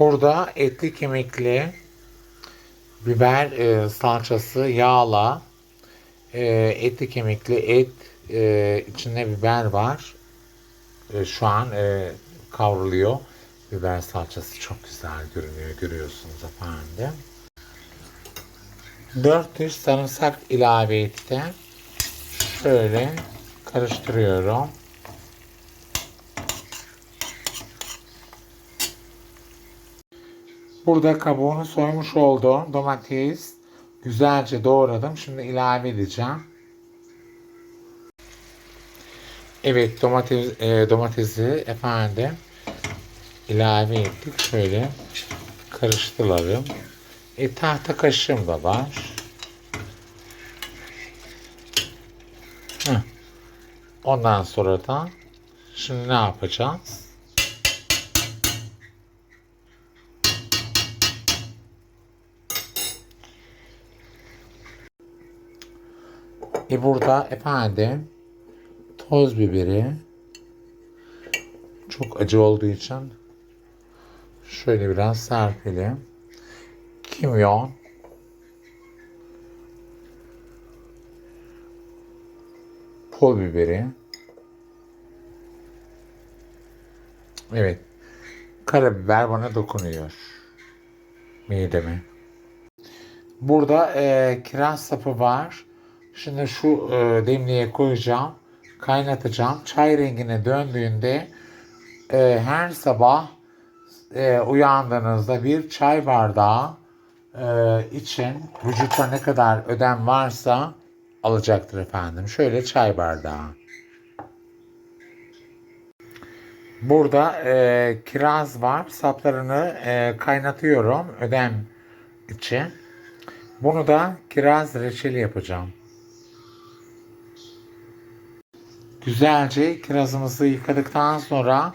Burada etli kemikli biber e, salçası yağla e, etli kemikli et e, içinde biber var. E, şu an e, kavruluyor. Biber salçası çok güzel görünüyor görüyorsunuz efendim. 4 diş sarımsak ilave ettim. Şöyle karıştırıyorum. Burada kabuğunu soymuş olduğum domates güzelce doğradım. Şimdi ilave edeceğim. Evet domates e, domatesi efendim ilave ettik. Şöyle karıştıralım. E, tahta kaşığım da var. Heh. Ondan sonra da şimdi ne yapacağız? E burada efendim toz biberi çok acı olduğu için şöyle biraz serpelim. Kimyon pul biberi Evet. Karabiber bana dokunuyor. Mideme. Burada e, kiraz sapı var. Şimdi şu e, demliğe koyacağım. Kaynatacağım. Çay rengine döndüğünde e, her sabah e, uyandığınızda bir çay bardağı e, için vücutta ne kadar ödem varsa alacaktır efendim. Şöyle çay bardağı. Burada e, kiraz var. Saplarını e, kaynatıyorum ödem için. Bunu da kiraz reçeli yapacağım. Güzelce kirazımızı yıkadıktan sonra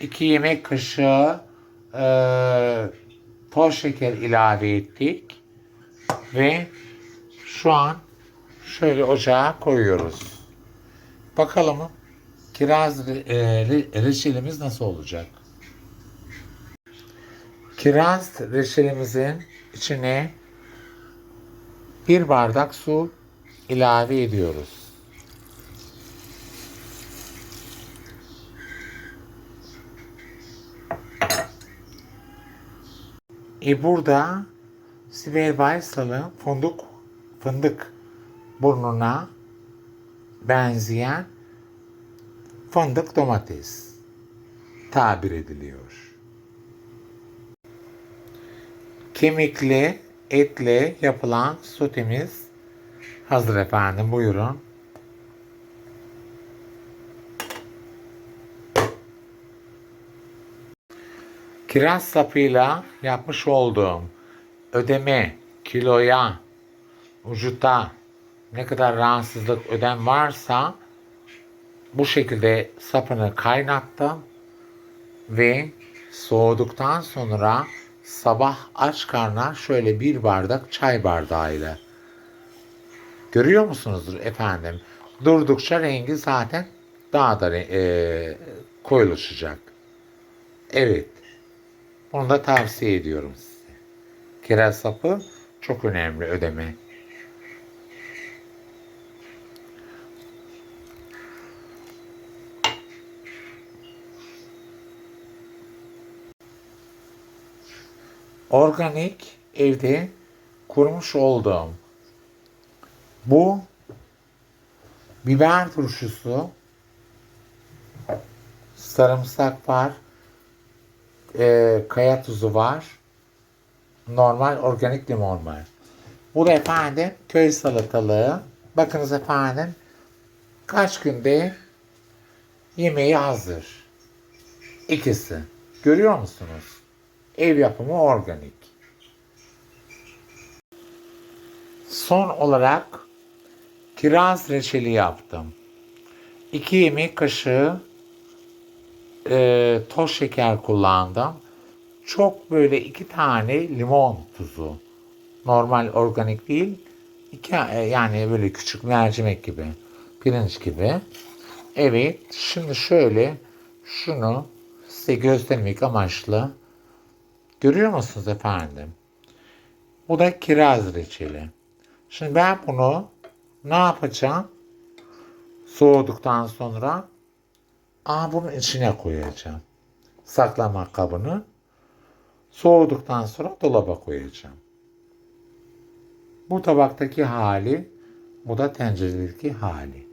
2 yemek kaşığı e, toz şeker ilave ettik. Ve şu an şöyle ocağa koyuyoruz. Bakalım kiraz e, re- reçelimiz nasıl olacak? Kiraz reçelimizin içine bir bardak su ilave ediyoruz. E burada Sibel Baysal'ın fındık, fındık burnuna benzeyen fındık domates tabir ediliyor. Kemikli etle yapılan sotemiz hazır efendim buyurun. Kiraz sapıyla yapmış olduğum ödeme kiloya, vücutta ne kadar rahatsızlık ödem varsa bu şekilde sapını kaynattım ve soğuduktan sonra sabah aç karnına şöyle bir bardak çay bardağıyla. Görüyor musunuzdur efendim? Durdukça rengi zaten daha da e, koyulaşacak. Evet. Bunu da tavsiye ediyorum size. Kiraz sapı çok önemli ödeme. Organik evde kurmuş olduğum bu biber turşusu sarımsak var e, kaya tuzu var. Normal organik limon var. Bu da efendim köy salatalığı. Bakınız efendim kaç günde yemeği hazır. İkisi. Görüyor musunuz? Ev yapımı organik. Son olarak kiraz reçeli yaptım. 2 yemek kaşığı e, toz şeker kullandım. Çok böyle iki tane limon tuzu. Normal organik değil. İki, e, yani böyle küçük mercimek gibi. Pirinç gibi. Evet. Şimdi şöyle şunu size göstermek amaçlı Görüyor musunuz efendim? Bu da kiraz reçeli. Şimdi ben bunu ne yapacağım? Soğuduktan sonra Aa, bunun içine koyacağım. Saklama kabını. Soğuduktan sonra dolaba koyacağım. Bu tabaktaki hali, bu da tenceredeki hali.